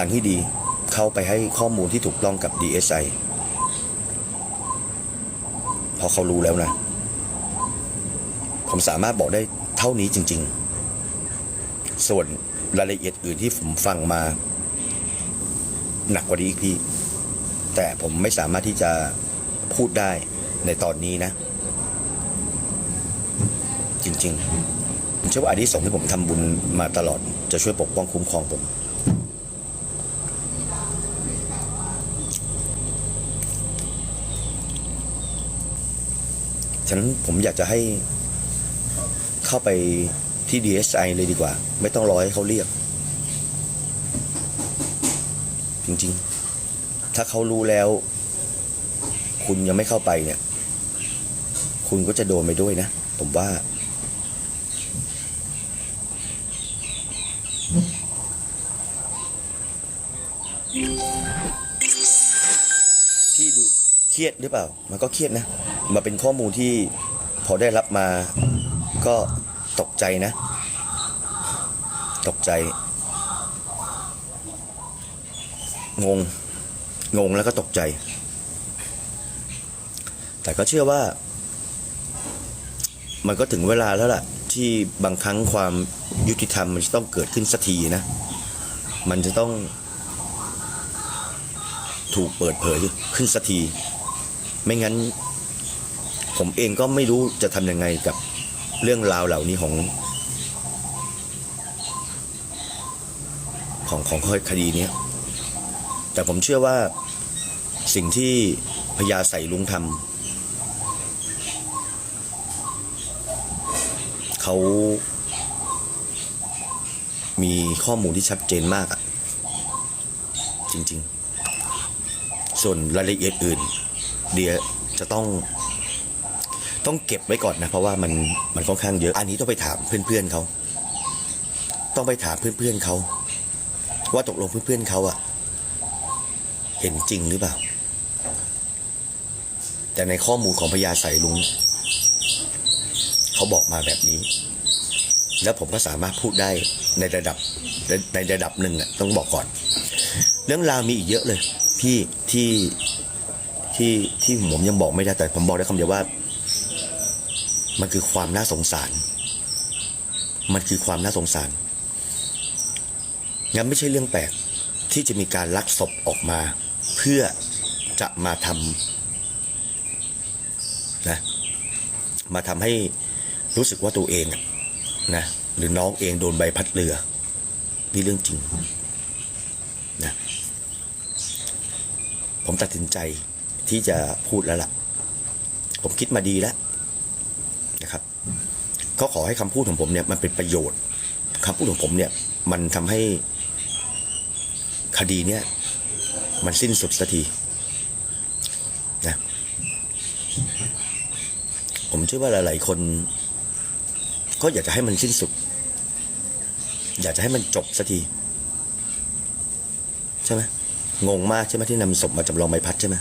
ทางที่ดี เข้าไปให้ข้อมูลที่ถูกต้องกับ DSI เพราะเขารู้แล้วนะ ผมสามารถบอกได้เท่านี้จริง ๆ ส่วนรายละเอียดอื่นที่ผมฟังมา หนักกว่านี้อีกพี่ แต่ผมไม่สามารถที่จะพูดได้ในตอนนี้นะ จริง ๆ ผมเชื่อว่าอานิสงส์ที่ผมทำบุญมาตลอดจะช่วยปกป้องคุ้มครองผม ฉะนั้นผมอยากจะให้เข้าไปที่ DSI เลยดีกว่า ไม่ต้องรอให้เขาเรียก จริงๆ ถ้าเขารู้แล้ว คุณยังไม่เข้าไปเนี่ย คุณก็จะโดนไปด้วยนะ ผมว่า รียดหรือเปล่า มันก็เครียดนะมาเป็นข้อมูลที่พอได้รับมาก็ตกใจนะ ตกใจ งง งงแล้วก็ตกใจ แต่ก็เชื่อว่า มันก็ถึงเวลาแล้วล่ะ ที่บางครั้งความยุติธรรมมันจะต้องเกิดขึ้นสักทีนะ มันจะต้องถูกเปิดเผยขึ้นสักที ไม่งั้น ผมเองก็ไม่รู้จะทำยังไงกับเรื่องราวเหล่านี้ของ ของของคดีนี้แต่ผมเชื่อว่าสิ่งที่พญาใส่ลุงทำเขามีข้อมูลที่ชัดเจนมากอะจริง ๆ ส่วนรายละเอียดอื่น เดี๋ยวจะต้องต้องเก็บไว้ก่อนนะ เพราะว่ามันมันค่อนข้างเยอะ อันนี้ต้องไปถามเพื่อนๆเขา ต้องไปถามเพื่อนๆเขา ว่าตกลงเพื่อนๆเขาอะเห็นจริงหรือเปล่า แต่ในข้อมูลของพญาไสลุง เขาบอกมาแบบนี้ แล้วผมก็สามารถพูดได้ในระดับในในระดับหนึ่งอะต้องบอกก่อน เรื่องราวมีอีกเยอะเลย พี่ที่ ที่ที่ผมยังบอกไม่ได้แต่ผมบอกได้คำเดียวว่า มันคือความน่าสงสาร มันคือความน่าสงสารงั้นไม่ใช่เรื่องแปลกที่จะมีการลักศพออกมา เพื่อจะมาทำนะมาทำให้รู้สึกว่าตัวเองนะหรือน้องเองโดนใบพัดเรือ นี่เรื่องจริงนะผมตัดสินใจ ที่จะพูดแล้วล่ะ ผมคิดมาดีแล้วนะครับก็ขอให้คำพูดของผมเนี่ยมันเป็นประโยชน์คำพูดของผมเนี่ย มันทำให้คดีเนี่ยมันสิ้นสุดสักทีนะผมเชื่อว่าหลาย ๆ คน ก็อยากจะให้มันสิ้นสุด อยากจะให้มันจบสักที ใช่ไหมงงมากใช่ไหมที่นำศพมาจำลองใบพัดใช่ไหม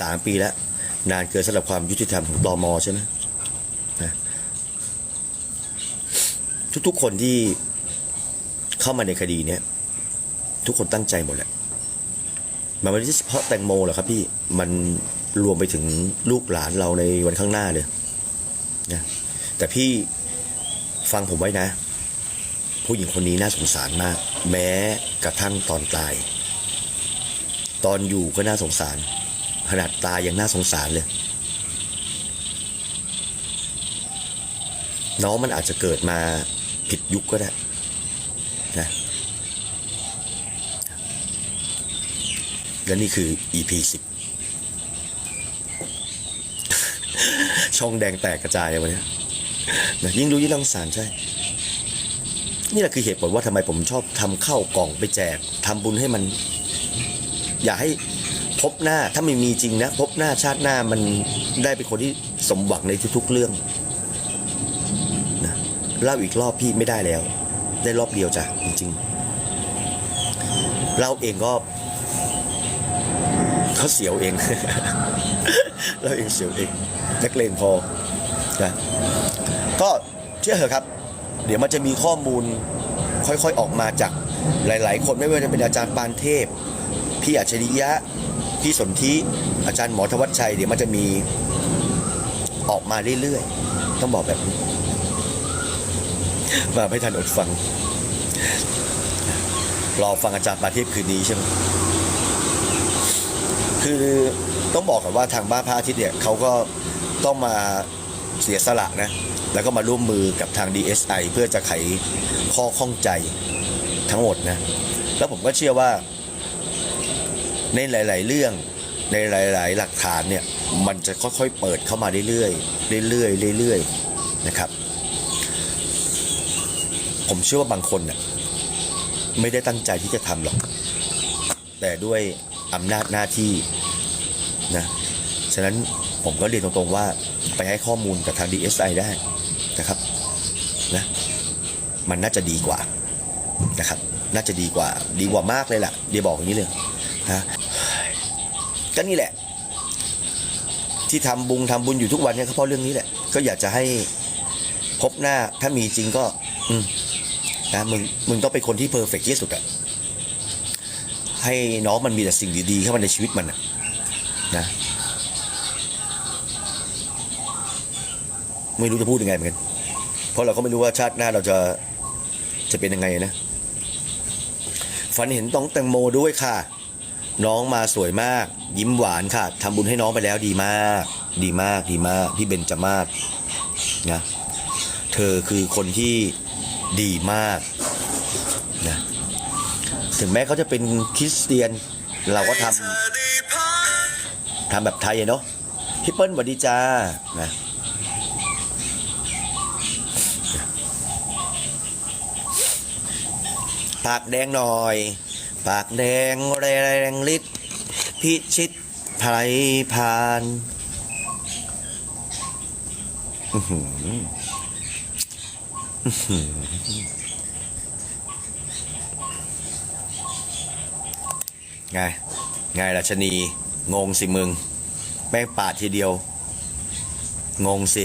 สามปีแล้ว นานเกินสำหรับความยุติธรรมของตอมอใช่ไหมนะทุกๆคนที่เข้ามาในคดีเนี้ยทุกคนตั้งใจหมดแหละมันไม่ได้เฉพาะแตงโมหรอกครับพี่มันรวมไปถึงลูกหลานเราในวันข้างหน้าเลยนะแต่พี่ฟังผมไว้นะ ผู้หญิงคนนี้น่าสงสารมาก แม้กระทั่งตอนตาย ตอนอยู่ก็น่าสงสาร ขนาดตายยังน่าสงสารเลย น้องมันอาจจะเกิดมาผิดยุคก็ได้นะและนี่คือ EP 10ช่องแดงแตกกระจายเลยวันนี้นะยิ่งรู้ยิ่งน่าสงสารใช่ นี่แหละคือเหตุผลว่าทำไมผมชอบทำข้าวกล่องไปแจกทำบุญให้มัน อย่าให้ พบหน้าถ้าไม่มีจริงนะ พบหน้าชาติหน้ามันได้เป็นคนที่สมหวังในทุกๆเรื่องนะเล่าอีกรอบพี่ไม่ได้แล้ว ได้รอบเดียวจ้ะจริงๆ เราเองก็เขาเสียวเอง เราเองเสียวเองนักเลงพอนะก็เชื่อเถอะครับ เดี๋ยวมันจะมีข้อมูลค่อยๆออกมาจากหลาย ๆ คนไม่ว่าจะเป็นอาจารย์ปานเทพ พี่อัจฉริยะ พี่สนธิอาจารย์หมอธวัชชัยเดี๋ยวมันจะมีออกมาเรื่อยๆ ต้องบอกแบบนี้ มาไม่ทันอดฟัง รอฟังอาจารย์ปาเทพคืนนี้ใช่ไหมคือต้องบอกกันว่าทางบ้านพระอาทิตย์เนี่ยเขาก็ต้องมาเสียสละนะ แล้วก็มาร่วมมือกับทาง DSI เพื่อจะไขข้อข้องใจทั้งหมดนะ แล้วผมก็เชื่อว่า ในหลาย ๆ เรื่องในหลาย ๆ หลักฐานเนี่ยมันจะค่อยๆเปิดเข้ามาเรื่อยๆเรื่อยๆเรื่อยๆนะครับ ผมเชื่อว่าบางคนน่ะไม่ได้ตั้งใจที่จะทำหรอก แต่ด้วยอำนาจหน้าที่นะฉะนั้นผมก็เรียนตรงๆว่าไปให้ข้อมูลกับทาง DSI ได้นะครับนะมันน่าจะดีกว่านะครับ น่าจะดีกว่าดีกว่ามากเลยแหละเดี๋ยวบอกอย่างนี้เลย นะก็นี่แหละ ที่ทำบุญทำบุญอยู่ทุกวันเนี่ยก็เพราะเรื่องนี้แหละ ก็อยากจะให้พบหน้าถ้ามีจริงก็ อืมนะมึงมึงต้องเป็นคนที่เพอร์เฟกที่สุดอะให้น้องมันมีแต่สิ่งดีๆเข้ามาในชีวิตมันนะนะ ไม่รู้จะพูดยังไงเหมือนกัน เพราะเราก็ไม่รู้ว่าชาติหน้าเราจะจะเป็นยังไงนะ ฝันเห็นต้องแตงโมด้วยค่ะ น้องมาสวยมาก ยิ้มหวานค่ะทำบุญให้น้องไปแล้วดีมาก ดีมากดีมากพี่เบนจมาศนะเธอคือคนที่ดีมากนะถึงแม้เขาจะเป็นคริสเตียนเราก็ทำทำแบบไทยเนาะพี่เปิ้ลสวัสดีจ้านะปากแดงหน่อย ปากแดงแรงฤทธิ์พิชิตไพรพานไง ไงราชนี งงสิมึงแม่งปาดทีเดียว งงสิ